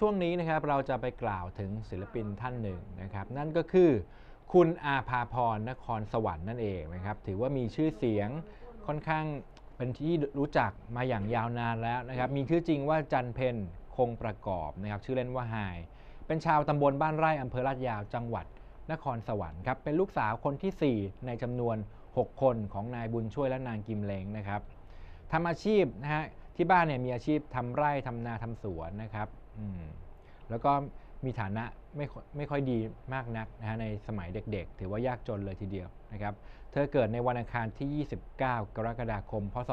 ช่วงนี้นะครับเราจะไปกล่าวถึงศิลปินท่านหนึ่งนะครับ นั่นก็คือคุณอาภาพรนครสวรรค์นั่นเองนะครับ ถือว่ามีชื่อเสียงค่อนข้างเป็นที่รู้จักมาอย่างยาวนานแล้วนะครับ มีชื่อจริงว่าจันเพนคงประกอบนะครับ ชื่อเล่นว่าไฮาย เป็นชาวตำบลบ้านไร่อำเภอลาดยาวจังหวัดนครสวรรค์ครับ เป็นลูกสาวคนทีสี่4 ในจำนวน 6 คนของนายบุญช่วยและนางกิมเลงนะครับทำอาชีพนะฮะ ที่บ้านเนี่ยมีอาชีพทำไร่ทำนาทำสวนนะครับอืมแล้วก็มีฐานะไม่ไม่ค่อยดีมากนักนะฮะในสมัยเด็กๆ ถือว่ายากจนเลยทีเดียวนะครับเธอเกิดในวันอังคารที่ 29 กรกฎาคม พศ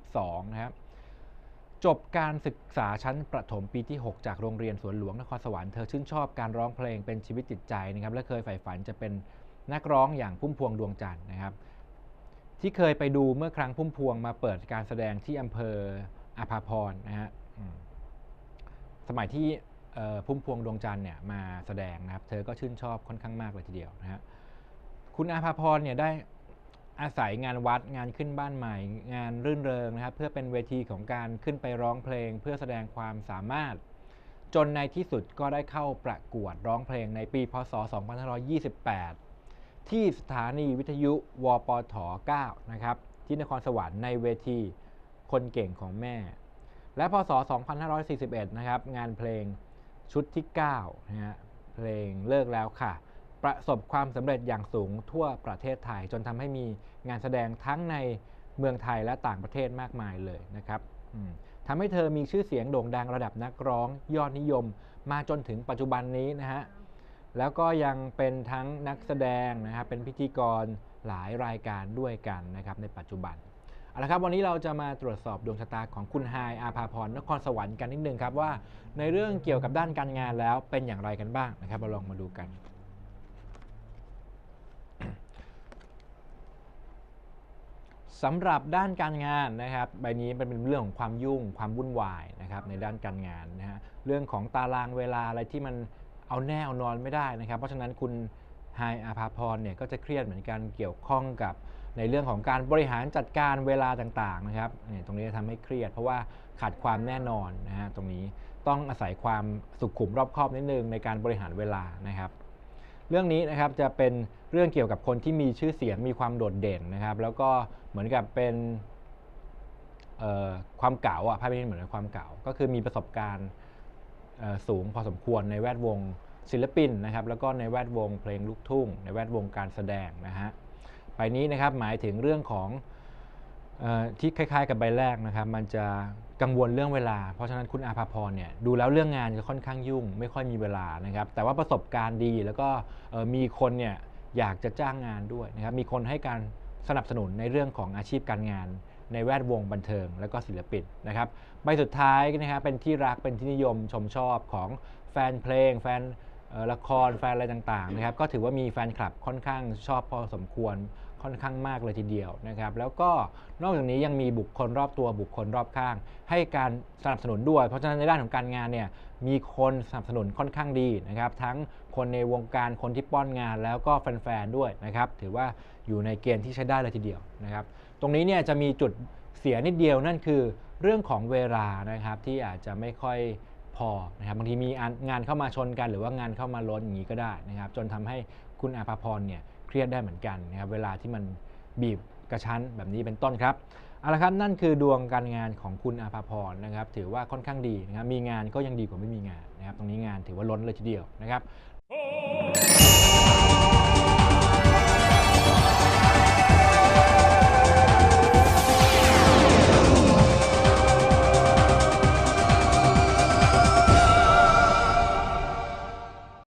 2512 นะครับจบการศึกษาชั้นประถมปีที่ 6 จากโรงเรียนสวนหลวงนครสวรรค์เธอชื่นชอบการร้องเพลงเป็นชีวิตจิตใจนะครับและเคยใฝ่ฝันจะเป็นนักร้องอย่างพุ่มพวงดวงจันทร์นะครับ ที่เคยไปดูเมื่อครั้งพุ่มพวงมาเปิดการแสดงที่อำเภออาภาพรนะฮะสมัยที่พุ่มพวงดวงจันทร์เนี่ยมาแสดงนะครับ เธอก็ชื่นชอบค่อนข้างมากเลยทีเดียวนะฮะคุณอาภาพรเนี่ยได้อาศัยงานวัดงานขึ้นบ้านใหม่ งานรื่นเริงนะครับ เพื่อเป็นเวทีของการขึ้นไปร้องเพลง เพื่อแสดงความสามารถ จนในที่สุดก็ได้เข้าประกวดร้องเพลงในปีพศ 2528 ที่สถานีวิทยุวปท9นะครับที่นครสวรรค์ในเวทีคนเก่งของแม่ และพศ 2541 นะครับ งานเพลงชุดที่9นะฮะเพลงเลิกแล้วค่ะ ประสบความสำเร็จอย่างสูงทั่วประเทศไทย จนทำให้มีงานแสดงทั้งในเมืองไทยและต่างประเทศมากมายเลยนะครับทำให้เธอมีชื่อเสียงโด่งดังระดับนักร้องยอดนิยม มาจนถึงปัจจุบันนี้นะฮะ แล้วก็ยังเป็นทั้งนักแสดงนะครับ เป็นพิธีกรหลายรายการด้วยกันนะครับในปัจจุบันเอาละครับวันนี้เราจะมาตรวจสอบดวงชะตาของคุณไฮอาภาพรนครสวรรค์กันนิดนึงครับว่า ในเรื่องเกี่ยวกับด้านการงานแล้วเป็นอย่างไรกันบ้างนะครับ เราลองมาดูกันสำหรับด้านการงานนะครับใบนี้มันเป็นเรื่องของความยุ่งความวุ่นวายนะครับในด้านการงานนะฮะเรื่องของตารางเวลาอะไรที่มัน เอาแน่เอานอนไม่ได้นะครับ เพราะฉะนั้นคุณไฮอาภาพรเนี่ยก็จะเครียดเหมือนกันเกี่ยวข้องกับในเรื่องของการบริหารจัดการเวลาต่างๆนะครับเนี่ยตรงนี้จะทำให้เครียด เพราะว่าขาดความแน่นอนนะฮะตรงนี้ต้องอาศัยความสุขุมรอบคอบนิดนึงในการบริหารเวลานะครับ เรื่องนี้นะครับจะเป็นเรื่องเกี่ยวกับคนที่มีชื่อเสียงมีความโดดเด่นนะครับ แล้วก็เหมือนกับเป็นความเก่าอะภาพนี้เหมือนความเก่าก็คือมีประสบการณ์ สูงพอสมควรในแวดวงศิลปินนะครับแล้วก็ในแวดวงเพลงลูกทุ่ง ในแวดวงการแสดงนะฮะใบนี้นะครับหมายถึงเรื่องของออที่คล้ายๆ กับใบแรกนะครับ มันจะกังวลเรื่องเวลา เพราะฉะนั้นคุณอาภาพรเนี่ยดูแล้วเรื่องงานจะค่อนข้างยุ่ง ไม่ค่อยมีเวลานะครับ แต่ว่าประสบการณ์ดีแล้วก็มีคนเนี่ยอยากจะจ้างงานด้วยนะครับ มีคนให้การสนับสนุนในเรื่องของอาชีพการงาน ในแวดวงบันเทิงและก็ศิลปินนะครับใบสุดท้ายนะครับเป็นที่รักเป็นที่นิยมชมชอบของแฟนเพลง แฟนละครแฟนอะไรต่างๆนะครับก็ถือว่ามีแฟนคลับค่อนข้างชอบพอสมควร ค่อนข้างมากเลยทีเดียวนะครับ แล้วก็นอกจากนี้ยังมีบุคคลรอบตัวบุคคลรอบข้าง ให้การสนับสนุนด้วย เพราะฉะนั้นในด้านของการงานเนี่ยมีคนสนับสนุนค่อนข้างดีนะครับ ทั้งคนในวงการคนที่ป้อนงานแล้วก็แฟนๆด้วยนะครับ ถือว่าอยู่ในเกณฑ์ที่ใช้ได้เลยทีเดียวนะครับ ตรงนี้เนี่ยจะมีจุดเสียนิดเดียวนั่นคือเรื่องของเวลานะครับที่อาจจะไม่ค่อยพอนะครับบางทีมีงานเข้ามาชนกันหรือว่างานเข้ามาล้นอย่างนี้ก็ได้นะครับ จนทำให้คุณอาภาพรเนี่ย เครียดได้เหมือนกันนะครับเวลาที่มันบีบกระชั้นแบบนี้เป็นต้นครับเอาละครับนั่นคือดวงการงานของคุณอาภาพรนะครับ ถือว่าค่อนข้างดีนะครับมีงานก็ยังดีกว่าไม่มีงานนะครับ ตรงนี้งานถือว่าล้นเลยทีเดียวนะครับ